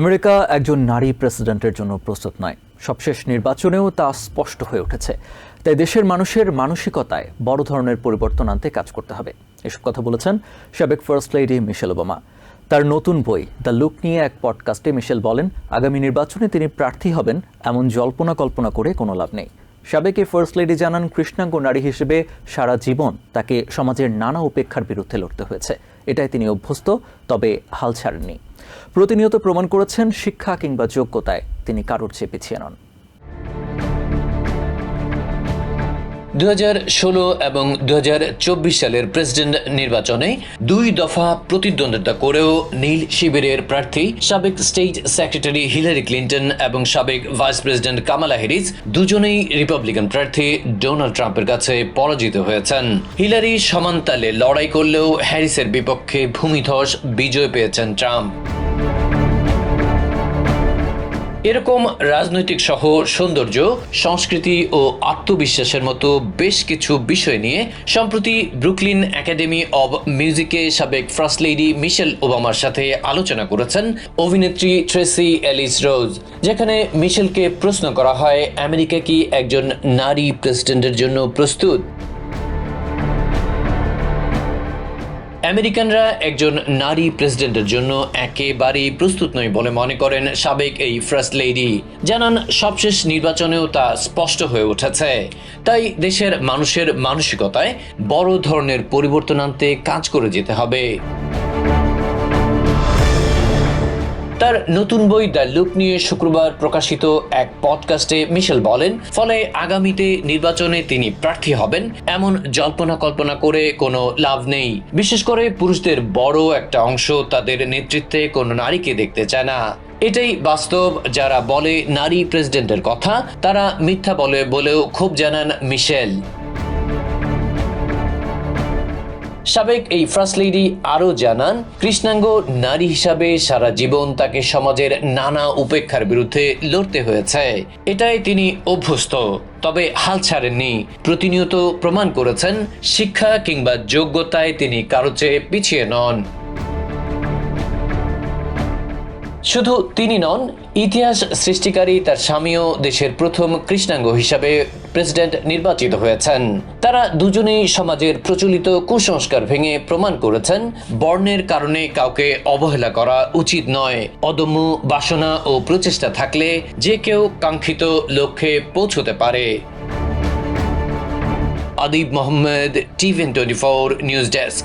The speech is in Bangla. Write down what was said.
আমেরিকা একজন নারী প্রেসিডেন্টের জন্য প্রস্তুত নয়। সবশেষ নির্বাচনেও তা স্পষ্ট হয়ে উঠেছে। তাই দেশের মানুষের মানসিকতায় বড় ধরনের পরিবর্তন আনতে কাজ করতে হবে। এসব কথা বলেছেন সাবেক ফার্স্ট লেডি মিশেল ওবামা। তার নতুন বই, দ্য লুক নিয়ে এক পডকাস্টে মিশেল বলেন, আগামী নির্বাচনে তিনি প্রার্থী হবেন, এমন জল্পনা কল্পনা করে কোনো লাভ নেই। সাবেক ফার্স্ট লেডি জানান, কৃষ্ণাঙ্গ নারী হিসেবে সারা জীবন তাকে সমাজের নানা উপেক্ষার বিরুদ্ধে লড়তে হয়েছে। এটাই তিনি অভ্যস্ত, তবে হাল ছাড়েননি। প্রতিনিয়ত প্রমাণ করেছেন শিক্ষা কিংবা যোগ্যতায়। তিনি কারোর চেয়ে পিছিয়ে নন। দু হাজার ষোলো এবং দু হাজার চব্বিশ সালের প্রেসিডেন্ট নির্বাচনে দুই দফা প্রতিদ্বন্দ্বিতা করেও নীল শিবিরের প্রার্থী সাবেক স্টেট সেক্রেটারি হিলারি ক্লিন্টন এবং সাবেক ভাইস প্রেসিডেন্ট কামালা হ্যারিস দুজনেই রিপাবলিকান প্রার্থী ডোনাল্ড ট্রাম্পের কাছে পরাজিত হয়েছেন। হিলারি সমানতালে লড়াই করলেও হ্যারিসের বিপক্ষে ভূমিধস বিজয় পেয়েছেন ট্রাম্প। এরকম রাজনৈতিক সহ সৌন্দর্য, সংস্কৃতি ও আত্মবিশ্বাসের মতো বেশ কিছু বিষয় নিয়ে সম্প্রতি ব্রুকলিন একাডেমি অব মিউজিকে সাবেক ফার্স্ট লেডি মিশেল ওবামার সাথে আলোচনা করেছেন অভিনেত্রী ট্রেসি অ্যালিস রোজ, যেখানে মিশেলকে প্রশ্ন করা হয়, আমেরিকা কি একজন নারী প্রেসিডেন্টের জন্য প্রস্তুত? আমেরিকানরা একজন নারী প্রেসিডেন্টের জন্য একেবারেই প্রস্তুত নয় বলে মনে করেন সাবেক এই ফার্স্ট লেডি। জানান, সবশেষ নির্বাচনেও তা স্পষ্ট হয়ে উঠেছে। তাই দেশের মানুষের মানসিকতায় বড় ধরনের পরিবর্তন আনতে কাজ করে যেতে হবে। তার নতুন বই দ্য লুক নিয়ে শুক্রবার প্রকাশিত এক পডকাস্টে মিশেল বলেন, ফলে আগামীতে নির্বাচনে তিনি প্রার্থী হবেন। এমন জল্পনা কল্পনা করে কোনো লাভ নেই। বিশেষ করে পুরুষদের বড় একটা অংশ তাদের নেতৃত্বে কোনো নারীকে দেখতে চায় না। এটাই বাস্তব। যারা বলে নারী প্রেসিডেন্টের কথা, তারা মিথ্যা বলে বলেও খুব জানান মিশেল। সাবেক এই ফার্স্ট লেডি আরও জানান, কৃষ্ণাঙ্গ নারী হিসাবে সারা জীবন তাকে সমাজের নানা উপেক্ষার বিরুদ্ধে লড়তে হয়েছে। এটাই তিনি অভ্যস্ত, তবে হাল ছাড়েননি। প্রতিনিয়ত প্রমাণ করেছেন, শিক্ষা কিংবা যোগ্যতায় তিনি কারও চেয়ে পিছিয়ে নন। শুধু তিনি নন, ইতিহাস সৃষ্টিকারী তার স্বামীও দেশের প্রথম কৃষ্ণাঙ্গ হিসাবে প্রেসিডেন্ট নির্বাচিত হয়েছেন। তারা দুজনেই সমাজের প্রচলিত কুসংস্কার ভেঙে প্রমাণ করেছেন, বর্ণের কারণে কাউকে অবহেলা করা উচিত নয়। অদম্য বাসনা ও প্রচেষ্টা থাকলে যে কেউ কাঙ্ক্ষিত লক্ষ্যে পৌঁছতে পারে। Adib Mohammad TVN twenty four news desk.